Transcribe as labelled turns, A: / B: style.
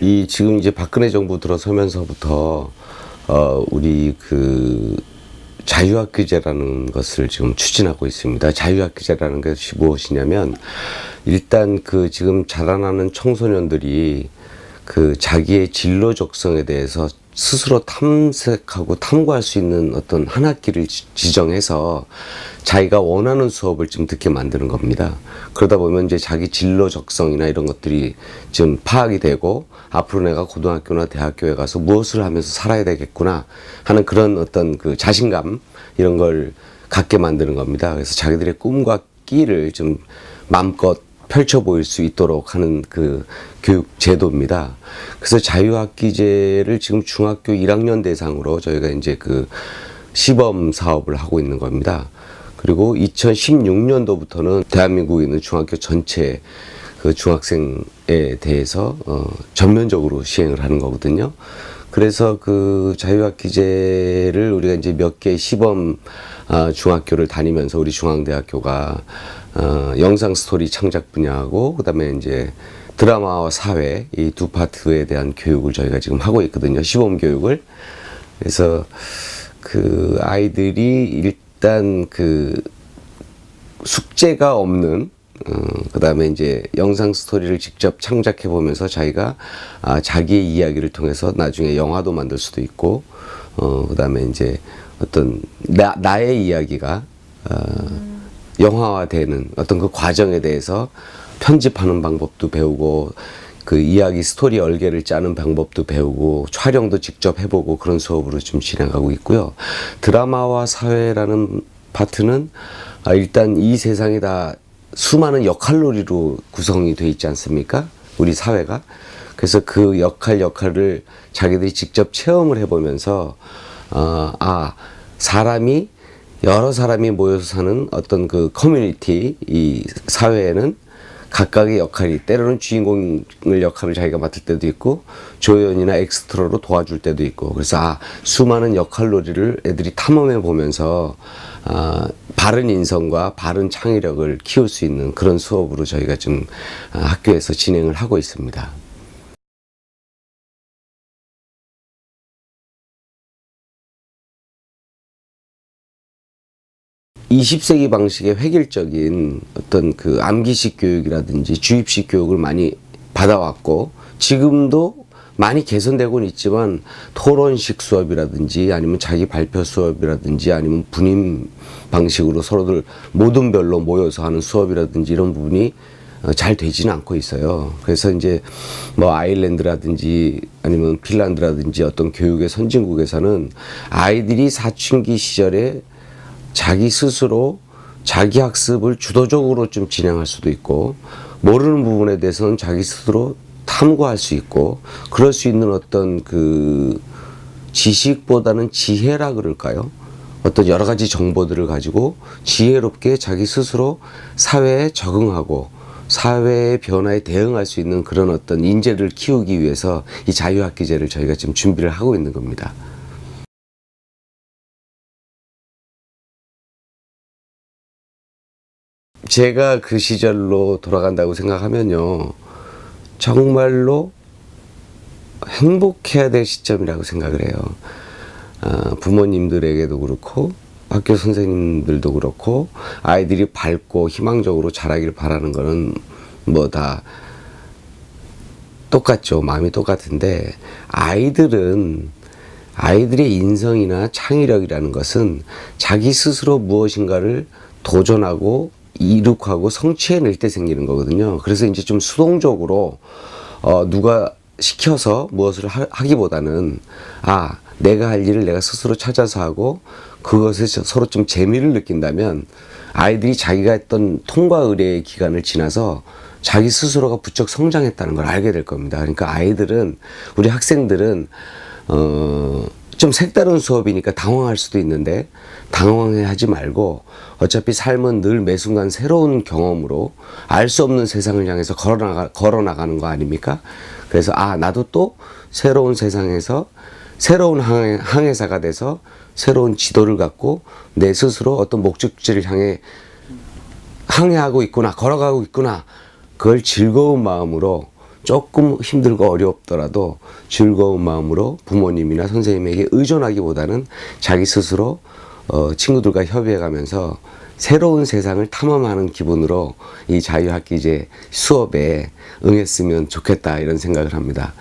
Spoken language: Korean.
A: 이 지금 이제 박근혜 정부 들어서면서부터 어 우리 그 자유학교제라는 것을 지금 추진하고 있습니다. 자유학교제라는 것이 무엇이냐면 일단 그 지금 자라나는 청소년들이 그 자기의 진로 적성에 대해서 스스로 탐색하고 탐구할 수 있는 어떤 한 학기를 지- 지정해서 자기가 원하는 수업을 좀 듣게 만드는 겁니다. 그러다 보면 이제 자기 진로 적성이나 이런 것들이 좀 파악이 되고 앞으로 내가 고등학교나 대학교에 가서 무엇을 하면서 살아야 되겠구나 하는 그런 어떤 그 자신감 이런 걸 갖게 만드는 겁니다. 그래서 자기들의 꿈과 끼를 좀 마음껏 펼쳐 보일 수 있도록 하는 그 교육 제도입니다. 그래서 자유학기제를 지금 중학교 1학년 대상으로 저희가 이제 그 시범 사업을 하고 있는 겁니다. 그리고 2016년도부터는 대한민국에 있는 중학교 전체 그 중학생에 대해서 어 전면적으로 시행을 하는 거거든요. 그래서 그 자유학기제를 우리가 이제 몇 개 시범 아, 중학교를 다니면서 우리 중앙대학교가 어, 영상 스토리 창작 분야하고 그다음에 이제 드라마와 사회 이 두 파트에 대한 교육을 저희가 지금 하고 있거든요. 시범 교육을. 그래서 그 아이들이 일단 그 숙제가 없는 어, 그다음에 이제 영상 스토리를 직접 창작해 보면서 자기가 아, 자기의 이야기를 통해서 나중에 영화도 만들 수도 있고 어, 그다음에 이제 어떤 나, 나의 이야기가 어, 영화화되는 어떤 그 과정에 대해서 편집하는 방법도 배우고 그 이야기 스토리 얼개를 짜는 방법도 배우고 촬영도 직접 해보고 그런 수업으로 좀 진행하고 있고요. 드라마와 사회라는 파트는 아, 일단 이 세상이 다 수많은 역할놀이로 구성이 돼 있지 않습니까? 우리 사회가. 그래서 그 역할 역할을 자기들이 직접 체험을 해보면서 어, 아 사람이 여러 사람이 모여서 사는 어떤 그 커뮤니티 이 사회에는 각각의 역할이 때로는 주인공을 역할을 자기가 맡을 때도 있고 조연이나 엑스트라로 도와줄 때도 있고 그래서 아 수많은 역할놀이를 애들이 탐험해 보면서 아 바른 인성과 바른 창의력을 키울 수 있는 그런 수업으로 저희가 지금 아, 학교에서 진행을 하고 있습니다. 이십 세기 방식의 획일적인 어떤 그 암기식 교육이라든지 주입식 교육을 많이 받아왔고 지금도 많이 개선되고는 있지만 토론식 수업이라든지 아니면 자기 발표 수업이라든지 아니면 분임 방식으로 서로들 모든 별로 모여서 하는 수업이라든지 이런 부분이 어, 잘 되지는 않고 있어요. 그래서 이제 뭐 아일랜드라든지 아니면 핀란드라든지 어떤 교육의 선진국에서는 아이들이 사춘기 시절에 자기 스스로 자기 학습을 주도적으로 좀 진행할 수도 있고 모르는 부분에 대해서는 자기 스스로 탐구할 수 있고 그럴 수 있는 어떤 그 지식보다는 지혜라 그럴까요? 어떤 여러 가지 정보들을 가지고 지혜롭게 자기 스스로 사회에 적응하고 사회의 변화에 대응할 수 있는 그런 어떤 인재를 키우기 위해서 이 자유학기제를 저희가 지금 준비를 하고 있는 겁니다. 제가 그 시절로 돌아간다고 생각하면요. 정말로 행복해야 될 시점이라고 생각을 해요. 아, 부모님들에게도 그렇고, 학교 선생님들도 그렇고, 아이들이 밝고 희망적으로 자라길 바라는 거는 뭐 다 똑같죠. 마음이 똑같은데, 아이들은 아이들의 인성이나 창의력이라는 것은 자기 스스로 무엇인가를 도전하고 이룩하고 성취해낼 때 생기는 거거든요. 그래서 이제 좀 수동적으로 어, 누가 시켜서 무엇을 하, 하기보다는 아 내가 할 일을 내가 스스로 찾아서 하고 그것에 서로 좀 재미를 느낀다면 아이들이 자기가 했던 통과 의례의 기간을 지나서 자기 스스로가 부쩍 성장했다는 걸 알게 될 겁니다. 그러니까 아이들은 우리 학생들은 어, 좀 색다른 수업이니까 당황할 수도 있는데 당황하지 말고 어차피 삶은 늘 매 순간 새로운 경험으로 알 수 없는 세상을 향해서 걸어나가, 걸어나가는 거 아닙니까? 그래서 아 나도 또 새로운 세상에서 새로운 항해, 항해사가 돼서 새로운 지도를 갖고 내 스스로 어떤 목적지를 향해 항해하고 있구나 걸어가고 있구나 그걸 즐거운 마음으로 조금 힘들고 어렵더라도 즐거운 마음으로 부모님이나 선생님에게 의존하기보다는 자기 스스로 어, 친구들과 협의해 가면서 새로운 세상을 탐험하는 기분으로 이 자유학기제 수업에 응했으면 좋겠다 이런 생각을 합니다.